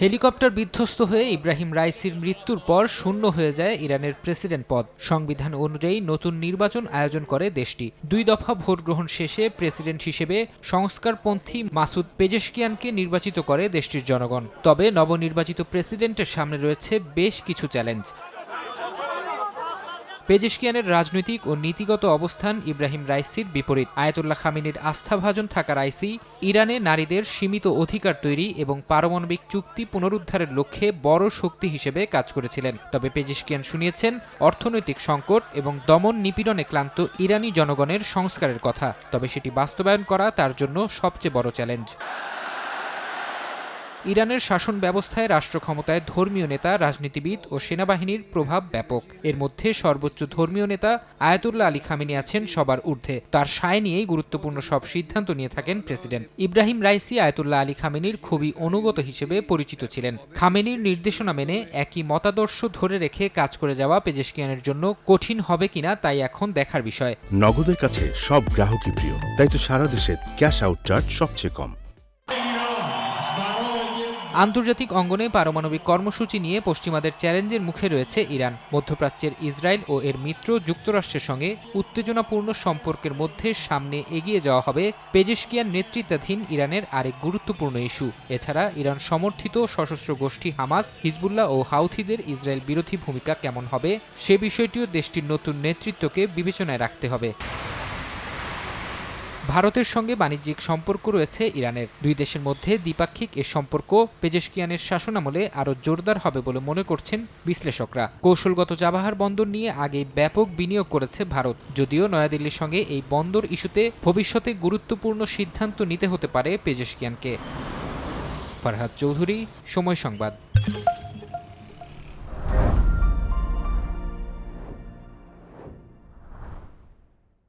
Helicopter বিধ্বস্ত হয়ে ইব্রাহিম রাইসির মৃত্যুর পর শূন্য হয়ে যায় ইরানের প্রেসিডেন্ট পদ। সংবিধান অনুযায়ী নতুন নির্বাচন আয়োজন করে দেশটি। দুই দফা ভোট গ্রহণ শেষে প্রেসিডেন্ট হিসেবে সংস্কারপন্থী মাসুদ পেজেশকিয়ানকে নির্বাচিত করে দেশটির জনগণ। তবে নবনির্বাচিত প্রেসিডেন্টের সামনে রয়েছে বেশ কিছু চ্যালেঞ্জ। পেজেশকিয়ানের রাজনৈতিক ও নীতিগত অবস্থান ইব্রাহিম রাইসির বিপরীত। আয়াতুল্লাহ খামিনির আস্থাভাজন থাকা রাইসি ইরানে নারীদের সীমিত অধিকার তৈরি এবং পারমাণবিক চুক্তি পুনরুদ্ধারের লক্ষ্যে বড় শক্তি হিসেবে কাজ করেছিলেন। তবে পেজেশকিয়ান শুনিয়েছেন, অর্থনৈতিক সংকট এবং দমন নিপীড়নে ক্লান্ত ইরানি জনগণের সংস্কারের কথা। তবে সেটি বাস্তবায়ন করা তার জন্য সবচেয়ে বড় চ্যালেঞ্জ। ইরানের শাসন ব্যবস্থায় রাষ্ট্র ক্ষমতায় ধর্মীয় নেতা, রাজনীতিবিদ ও সেনাবাহিনীর প্রভাব ব্যাপক। এর মধ্যে সর্বোচ্চ ধর্মীয় নেতা আয়াতুল্লাহ আলী খামেনি আছেন সবার ঊর্ধ্বে। তার সায় নিয়েই গুরুত্বপূর্ণ সব সিদ্ধান্ত নিয়ে থাকেন president. Ebrahim Raisi Ayatollah Ali খামেনির খুবই অনুগত হিসেবে পরিচিত ছিলেন। খামেনির নির্দেশনা মেনে একই মতাদর্শ ধরে রেখে কাজ করে যাওয়া পেজেশকিয়ানের জন্য কঠিন হবে কিনা তাই এখন দেখার বিষয়। নগদের কাছে সব গ্রাহকই প্রিয়, তাই তো সারা দেশে ক্যাশ আউট চার্জ সবচেয়ে কম। আন্তর্জাতিক অঙ্গনে পারমাণবিক কর্মসূচি নিয়ে পশ্চিমাদের চ্যালেঞ্জের মুখে রয়েছে ইরান। মধ্যপ্রাচ্যের ইসরায়েল ও এর মিত্র যুক্তরাষ্ট্রের সঙ্গে উত্তেজনাপূর্ণ সম্পর্কের মধ্যে সামনে এগিয়ে যাওয়া হবে পেজেশকিয়ান নেতৃত্বাধীন ইরানের আরেক গুরুত্বপূর্ণ ইস্যু। এছাড়া ইরান সমর্থিত সশস্ত্র গোষ্ঠী হামাস, হিজবুল্লাহ ও হাউথিদের ইসরায়েল বিরোধী ভূমিকা কেমন হবে সে বিষয়টিও দেশটির নতুন নেতৃত্বকে বিবেচনায় রাখতে হবে। ভারতের সঙ্গে বাণিজ্যিক সম্পর্ক রয়েছে ইরানের। দুই দেশের মধ্যে দ্বিপাক্ষিক এ সম্পর্ক পেজেশকিয়ানের শাসনামলে আরও জোরদার হবে বলে মনে করছেন বিশ্লেষকরা। কৌশলগত চাবাহার বন্দর নিয়ে আগে ব্যাপক বিনিয়োগ করেছে ভারত। যদিও নয়াদিল্লির সঙ্গে এই বন্দর ইস্যুতে ভবিষ্যতে গুরুত্বপূর্ণ সিদ্ধান্ত নিতে হতে পারে পেজেশকিয়ানকে। ফারহাদ চৌধুরী, সময় সংবাদ।